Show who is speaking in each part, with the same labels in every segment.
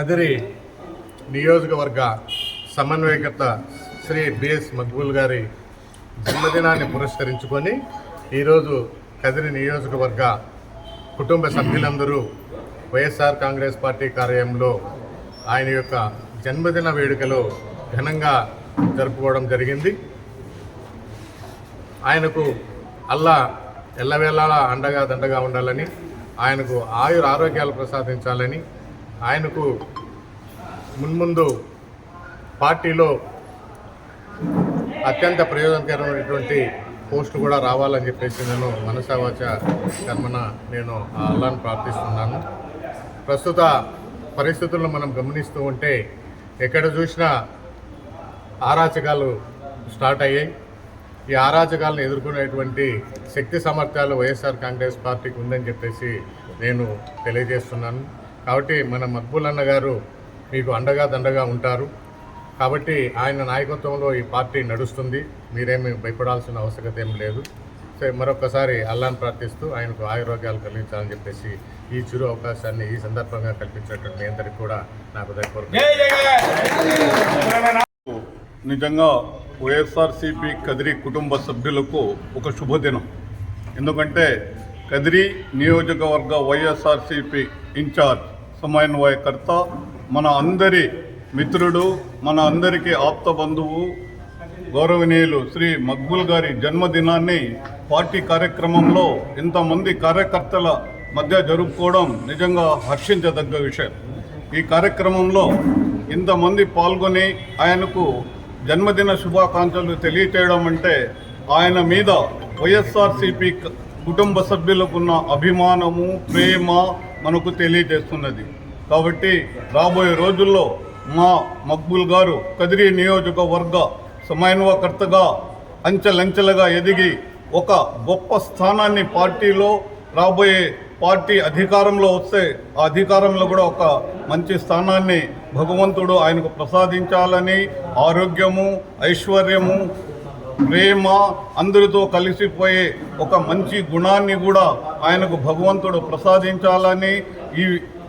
Speaker 1: కదిరి నియోజకవర్గ సమన్వయకర్త శ్రీ బిఎస్ మక్బూల్ గారి జన్మదినాన్ని పురస్కరించుకొని ఈరోజు కదిరి నియోజకవర్గ కుటుంబ సభ్యులందరూ వైఎస్ఆర్ కాంగ్రెస్ పార్టీ కార్యాలయంలో ఆయన యొక్క జన్మదిన వేడుకలో ఘనంగా జరుపుకోవడం జరిగింది. ఆయనకు అల్లా ఎల్లవేళలా అండగా దండగా ఉండాలని ఆయనకు ఆయుర ఆరోగ్యాలు ప్రసాదించాలని ఆయనకు మున్ముందు పార్టీలో అత్యంత ప్రయోజనకరమైనటువంటి పోస్టు కూడా రావాలని చెప్పేసి నేను మనసావాచ కర్మన నేను అల్లాను ప్రార్థిస్తున్నాను. ప్రస్తుత పరిస్థితులను మనం గమనిస్తూ ఉంటే ఎక్కడ చూసినా ఆరాచకాలు స్టార్ట్ అయ్యాయి. ఈ అరాచకాలను ఎదుర్కొనేటువంటి శక్తి సామర్థ్యాలు వైఎస్ఆర్ కాంగ్రెస్ పార్టీకి ఉందని చెప్పేసి నేను తెలియజేస్తున్నాను. కాబట్టి మన మక్బూల్ అన్న గారు మీకు అండగా దండగా ఉంటారు. కాబట్టి ఆయన నాయకత్వంలో ఈ పార్టీ నడుస్తుంది. మీరేమి భయపడాల్సిన అవసరం ఏం లేదు. సో మరొకసారి అల్లాను ప్రార్థిస్తూ ఆయనకు ఆరోగ్యాలు కలిగించాలని చెప్పేసి ఈ చిరు అవకాశాన్ని ఈ సందర్భంగా కల్పించినటువంటి మీ అందరికీ కూడా నాకు దయపూర్వక
Speaker 2: నిజంగా వైఎస్ఆర్సీపీ కదిరి కుటుంబ సభ్యులకు ఒక శుభదినం. ఎందుకంటే కదిరి నియోజకవర్గ వైఎస్ఆర్సీపీ ఇన్ఛార్జ్ సమన్వయకర్త మన అందరి మిత్రుడు మన అందరికీ ఆప్త బంధువు గౌరవనీయులు శ్రీ మక్బుల్ గారి జన్మదినాన్ని పార్టీ కార్యక్రమంలో ఇంతమంది కార్యకర్తల మధ్య జరుపుకోవడం నిజంగా హర్షించదగ్గ విషయం. ఈ కార్యక్రమంలో ఇంతమంది పాల్గొని ఆయనకు జన్మదిన శుభాకాంక్షలు తెలియచేయడం అంటే ఆయన మీద వైఎస్ఆర్సీపీ కుటుంబ సభ్యులకున్న అభిమానము ప్రేమ మనకు తెలియజేస్తున్నది. కాబట్టి రాబోయే రోజుల్లో మా మక్బుల్ గారు కదిరి నియోజకవర్గ సమన్వయకర్తగా అంచెలంచెలుగా ఎదిగి ఒక గొప్ప స్థానాన్ని పార్టీలో రాబోయే పార్టీ అధికారంలో వస్తే ఆ అధికారంలో కూడా ఒక మంచి స్థానాన్ని భగవంతుడు ఆయనకు ప్రసాదించాలని ఆరోగ్యము ఐశ్వర్యము ప్రేమ అందరితో కలిసిపోయే ఒక మంచి గుణాన్ని కూడా ఆయనకు భగవంతుడు ప్రసాదించాలని ఈ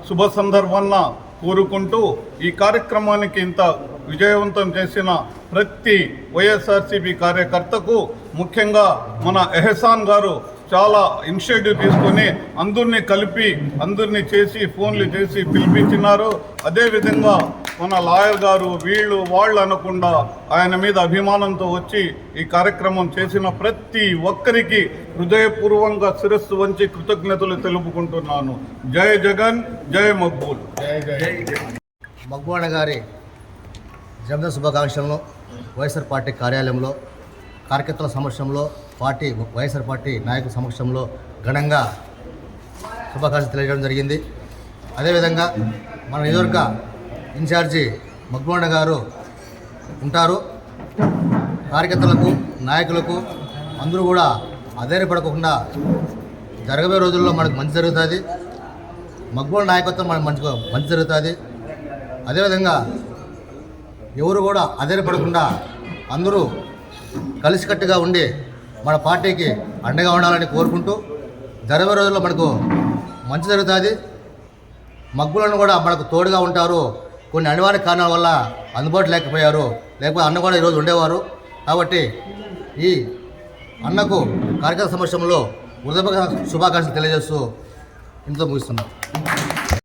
Speaker 2: శుభ సందర్భాన కోరుకుంటూ ఈ కార్యక్రమానికి ఇంత విజయవంతం చేసిన ప్రతి వైఎస్ఆర్సీపీ కార్యకర్తకు ముఖ్యంగా మన ఎహసాన్ గారు చాలా ఇనిషియేటివ్ తీసుకొని అందరినీ కలిపి అందరినీ చేసి ఫోన్లు చేసి పిలిపించినారు. అదేవిధంగా మన లాయర్ గారు వీళ్ళు వాళ్ళు అనకుండా ఆయన మీద అభిమానంతో వచ్చి ఈ కార్యక్రమం చేసిన ప్రతి ఒక్కరికి హృదయపూర్వంగా శిరస్సు వంచి కృతజ్ఞతలు తెలుపుకుంటున్నాను. జై జగన్ జై మక్బూల్.
Speaker 3: మగ్వాణ గారి జన్మదిన శుభాకాంక్షలను వైఎస్ఆర్ పార్టీ కార్యాలయంలో కార్యకర్తల సమక్షంలో పార్టీ వైఎస్ఆర్ పార్టీ నాయకుల సమక్షంలో ఘనంగా శుభాకాంక్షలు తెలియజేయడం జరిగింది. అదేవిధంగా మన నియోజక ఇన్ఛార్జి మగ్వాణ గారు ఉంటారు. కార్యకర్తలకు నాయకులకు అందరూ కూడా అధైర్యపడకుండా జరగబోయే రోజుల్లో మనకు మంచి జరుగుతుంది. మగ్బోల్ నాయకత్వం మనకు మంచి మంచి జరుగుతుంది. అదేవిధంగా ఎవరు కూడా అధైర్యపడకుండా అందరూ కలిసికట్టుగా ఉండి మన పార్టీకి అండగా ఉండాలని కోరుకుంటూ జరగబోయే రోజుల్లో మనకు మంచి జరుగుతుంది. మగ్గులను కూడా మనకు తోడుగా ఉంటారు. కొన్ని అనివార్య కారణాల వల్ల అందుబాటు లేకపోయారు. లేకపోతే అన్న కూడా ఈరోజు ఉండేవారు. కాబట్టి ఈ అన్నకు కార్యక్రమ సమక్షంలో హృదయ శుభాకాంక్షలు తెలియజేస్తూ ఇంట్లో ముగిస్తున్నాం.